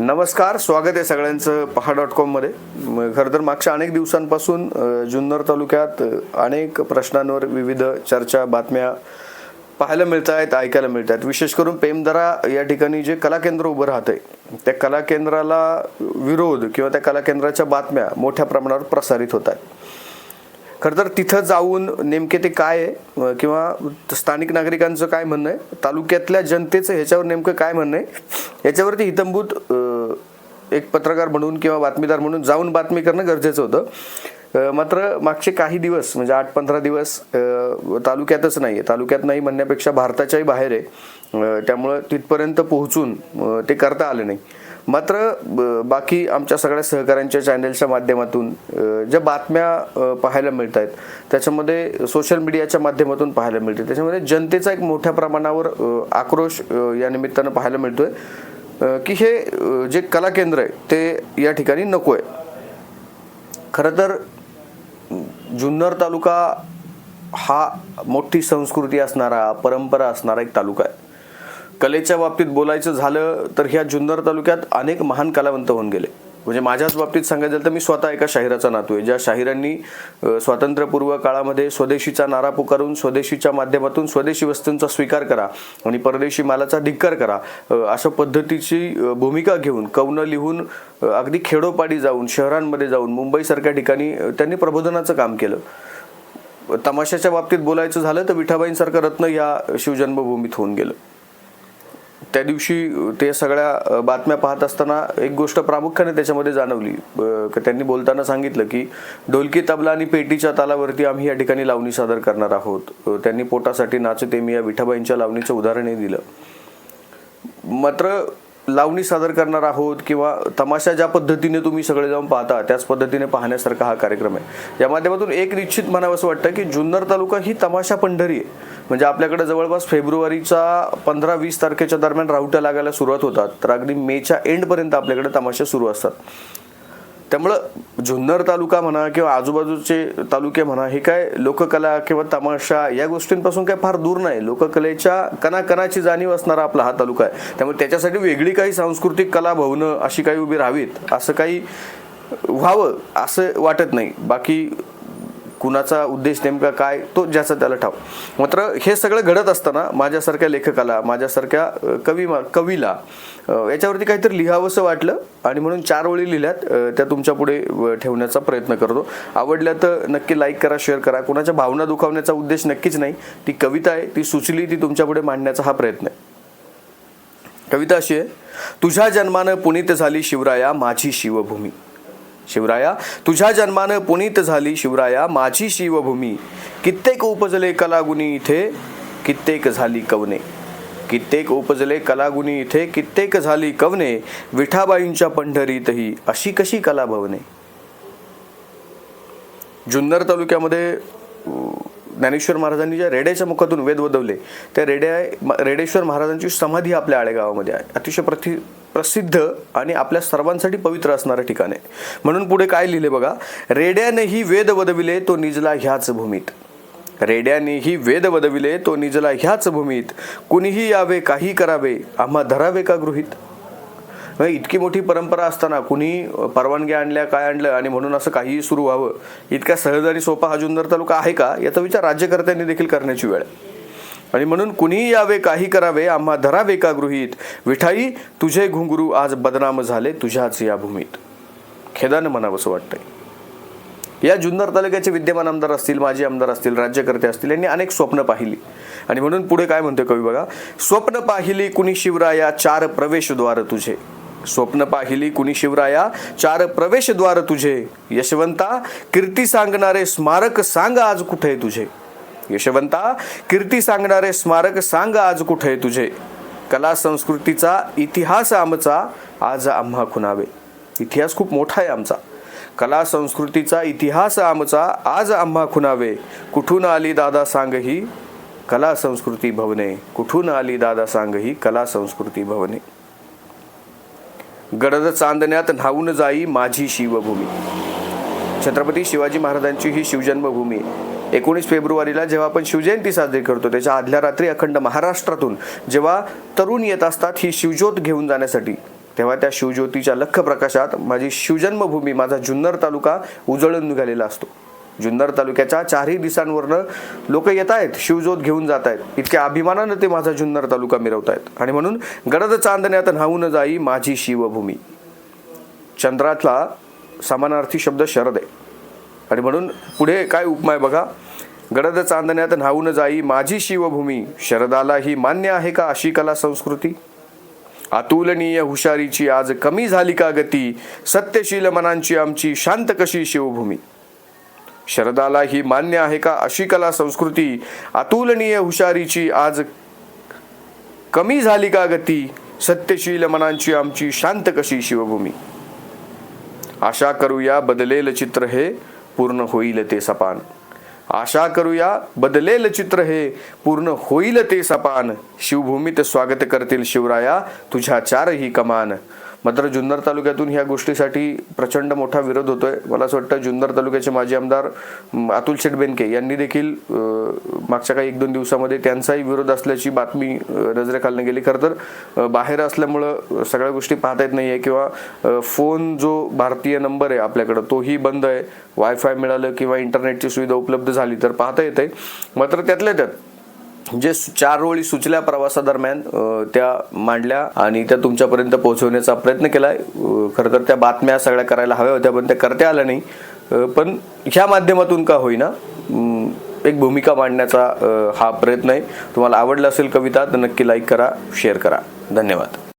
नमस्कार स्वागत आहे सगळ्यांचं पहा डॉट कॉममध्ये म- खरं तर मागच्या अनेक दिवसांपासून जुन्नर तालुक्यात अनेक प्रश्नांवर विविध चर्चा बातम्या पाहायला मिळत आहेत ऐकायला मिळत आहेत विशेष करून पेमदरा या ठिकाणी जे कला केंद्र उभं राहतंय त्या कला केंद्राला विरोध किंवा त्या कला केंद्राच्या बातम्या मोठ्या प्रमाणावर प्रसारित होत आहेत खरं तर तिथं जाऊन नेमके ते काय आहे? किंवा स्थानिक नागरिकांचं काय म्हणणं आहे? तालुक्यातल्या जनतेचं ह्याच्यावर नेमकं काय म्हणणं आहे? याच्यावरती हितंभूत एक पत्रकार म्हणून किंवा बातमीदार म्हणून जाऊन बातमी करणं गरजेचं होतं. मात्र मागचे काही दिवस म्हणजे आठ पंधरा दिवस तालुक्यातच नाही आहे तालुक्यात नाही म्हणण्यापेक्षा भारताच्याही बाहेर आहे. त्यामुळं तिथपर्यंत पोहोचून ते करता आलं नाही. मात्र ब- बाकी आमच्या सगळ्या सहकाऱ्यांच्या चॅनलच्या माध्यमातून ज्या बातम्या पाहायला मिळत आहेत त्याच्यामध्ये सोशल मीडियाच्या माध्यमातून पाहायला मिळते. त्याच्यामध्ये जनतेचा एक मोठ्या प्रमाणावर आक्रोश या निमित्तानं पाहायला मिळतोय की हे जे कला केंद्र आहे ते या ठिकाणी नको आहे खरं तर जुन्नर तालुका हा मोठी संस्कृती असणारा परंपरा असणारा एक तालुका आहे. कलेच्या बाबतीत बोलायचं झालं तर ह्या जुन्नर तालुक्यात अनेक महान कलावंत होऊन गेले. म्हणजे माझ्याच बाबतीत सांगायचं झालं तर मी स्वतः एका शाहिराचा नातू आहे. ज्या शाहिरांनी स्वातंत्र्यपूर्व काळामध्ये स्वदेशीचा नारा पुकारून स्वदेशीच्या माध्यमातून स्वदेशी वस्तूंचा स्वीकार करा आणि परदेशी मालाचा धिक्कार करा अशा पद्धतीची भूमिका घेऊन कवनं लिहून अगदी खेडोपाडी जाऊन शहरांमध्ये जाऊन मुंबईसारख्या ठिकाणी त्यांनी प्रबोधनाचं काम केलं. तमाशाच्या बाबतीत बोलायचं झालं तर विठाबाईंसारखं रत्न या शिवजन्मभूमीत होऊन गेलं. त्या दिवशी ते सगळ्या बातम्या पाहत असताना एक गोष्ट प्रामुख्याने त्याच्यामध्ये जाणवली. त्यांनी बोलताना सांगितलं की ढोलकी तबला आणि पेटीच्या तालावरती आम्ही या ठिकाणी लावणी सादर करणार आहोत. त्यांनी पोटासाठी नाचते मी या विठाबाईंच्या लावणीचं उदाहरणही दिलं. मात्र लावणी सादर करणार आहोत किंवा तमाशा ज्या पद्धतीने तुम्ही सगळे जाऊन पाहता त्याच पद्धतीने पाहण्यासारखा हा कार्यक्रम आहे. या माध्यमातून एक निश्चित म्हणावं असं वाटतं की जुन्नर तालुका ही तमाशा पंढरी आहे. म्हणजे आपल्याकडे जवळपास फेब्रुवारीचा पंधरा वीस तारखेच्या दरम्यान राहुट्या लागायला सुरुवात होतात. तर अगदी मेच्या एंडपर्यंत आपल्याकडे तमाशे सुरू असतात. त्यामुळं जुन्नर तालुका म्हणा किंवा आजूबाजूचे तालुके म्हणा हे काय लोककला किंवा तमाशा या गोष्टींपासून काय फार दूर नाही. लोककलेच्या कणाकणाची जाणीव असणारा आपला हा तालुका आहे. त्यामुळे त्याच्यासाठी वेगळी काही सांस्कृतिक कला भवनं अशी काही उभी राहावीत असं काही व्हावं असं वाटत नाही. बाकी कुणाचा उद्देश नेमका काय तो ज्याचा त्याला ठाव. मात्र हे सगळं घडत असताना माझ्यासारख्या लेखकाला माझ्यासारख्या कवी कवीला याच्यावरती काहीतरी लिहावंसं वाटलं आणि म्हणून चार ओळी लिहिल्यात त्या तुमच्यापुढे ठेवण्याचा प्रयत्न करतो. आवडल्या तर नक्की लाईक करा शेअर करा. कुणाच्या भावना दुखावण्याचा उद्देश नक्कीच नाही. ती कविता आहे ती सुचली ती तुमच्यापुढे मांडण्याचा हा प्रयत्न आहे. कविता अशी आहे तुझ्या जन्मानं पुनीत झाली शिवराया माझी शिवभूमी. शिवराया तुझ्या जन्मानं पुनीत झाली शिवराया माझी शिवभूमी. कित्येक उपजले कलागुणी इथे कित्येक झाली कवने. कित्येक उपजले कलागुणी इथे कित्येक झाली कवने. विठाबाईंच्या पंढरीतही अशी कशी कला भवने जुन्नर तालुक्यामध्ये ज्ञानेश्वर महाराजांनी ज्या रेड्याच्या मुखातून वेद वदवले त्या रेड्या रेडेश्वर महाराजांची समाधी आपल्या आळेगावामध्ये आहे. अतिशय प्रति प्रसिद्ध आणि आपल्या सर्वांसाठी पवित्र असणारं ठिकाण आहे. म्हणून पुढे काय लिहिले बघा? रेड्यानेही वेद वदविले तो निजला ह्याच भूमीत. रेड्यानेही वेद वदविले तो निजला ह्याच भूमीत. कुणीही यावे काही करावे आम्हा धरावे का गृहीत? इतकी मोठी परंपरा असताना कुणी परवानगी आणल्या काय आणलं आणि म्हणून असं काहीही सुरू व्हावं इतका सहज आणि सोपा हा जुन्नर तालुका आहे का? याचा विचार राज्यकर्त्यांनी देखील करण्याची वेळ आहे. आणि म्हणून कुणीही यावे काही करावे आम्हा धरावे का गृहीत विठाई तुझे घुंगरू आज बदनाम झाले तुझ्याच या भूमीत. खेदानं म्हणावंसं वाटतंय. या जुन्नर तालुक्याचे विद्यमान आमदार असतील माजी आमदार असतील राज्यकर्ते असतील यांनी अनेक स्वप्न पाहिली. आणि म्हणून पुढे काय म्हणतोय कवी बघा? स्वप्न पाहिली कुणी शिवराया चार प्रवेशद्वार तुझे. स्वप्न पाहिली कुणी शिवराया चार प्रवेशद्वार तुझे. यशवंता कीर्ती सांगणारे स्मारक सांग आज कुठे तुझे. यशवंता कीर्ती सांगणारे स्मारक सांग आज कुठे तुझे? कला संस्कृतीचा इतिहास आमचा आज आम्हा खुनावे इतिहास खूप मोठा आहे आमचा. कला संस्कृतीचा इतिहास आमचा आज आम्हा खुनावे कुठून आली दादा सांग ही? कला संस्कृती भवने. कुठून आली दादा सांग ही? कला संस्कृती भवने. गडद चांदण्यात न्हावून जाई माझी शिवभूमी. छत्रपती शिवाजी महाराजांची ही शिवजन्मभूमी. एकोणीस फेब्रुवारीला जेव्हा आपण शिवजयंती साजरी करतो त्याच्या आदल्या रात्री अखंड महाराष्ट्रातून जेव्हा तरुण येत असतात ही शिवज्योत घेऊन जाण्यासाठी तेव्हा त्या शिवज्योतीच्या लख प्रकाशात माझी शिवजन्मभूमी माझा जुन्नर तालुका उजळून निघालेला असतो. जुन्नर तालुक्याच्या चारही दिशांवरनं लोक येत आहेत शिवज्योत घेऊन जात आहेत. इतक्या अभिमानानं ते माझा जुन्नर तालुका मिरवत आहेत. आणि म्हणून गडद चांदण्यात न्हावून जाई माझी शिवभूमी. चंद्रातला समानार्थी शब्द शरद आहे. आणि म्हणून पुढे काय उपमाय बघा? गडद चांदण्यात न्हावून जाई माझी शिवभूमी शरदाला ही मान्य आहे का अशी कला संस्कृती? अतुलनीय हुशारीची आज कमी झाली का गती? सत्यशील मनांची आमची शांत कशी शिवभूमी? शरदाला ही मान्य आहे का अशी कला संस्कृती? अतुलनीय हुशारीची आज कमी झाली का गती? सत्यशील मनांची आमची शांत कशी शिवभूमी? आशा करूया बदलेल चित्र हे. पूर्ण होईल ते सपान. आशा करूया बदलेल चित्र हे पूर्ण होईल ते सपान. शिवभूमीत स्वागत करतील शिवराया तुझ्या चारही कमान. मात्र जुन्नर तालुक्यातून ह्या गोष्टीसाठी प्रचंड मोठा विरोध होतोय. मला असं वाटतं जुन्नर तालुक्याचे माजी आमदार अतुल शेठ बेनके यांनी देखील मागच्या काही एक दोन दिवसामध्ये त्यांचाही विरोध असल्याची बातमी नजरेखालने गेली. खरं तर बाहेर असल्यामुळं सगळ्या गोष्टी पाहता येत नाही आहे किंवा फोन जो भारतीय नंबर आहे आपल्याकडं तोही बंद आहे. वायफाय मिळालं किंवा इंटरनेटची सुविधा उपलब्ध झाली तर पाहता येते मात्र त्यातल्या त्यात जे सु- चार ओळी सुचल्या प्रवासादरम्यान त्या मांडल्या आणि त्या तुमच्यापर्यंत पोहोचवण्याचा प्रयत्न केलाय अ, खरं तर त्या बातम्या सगळ्या करायला हव्या होत्या पण त्या करता आल्या नाही. पण ह्या माध्यमातून का होईना एक भूमिका मांडण्याचा हा प्रयत्न आहे. तुम्हाला आवडला असेल कविता तर नक्की लाईक करा शेअर करा. धन्यवाद.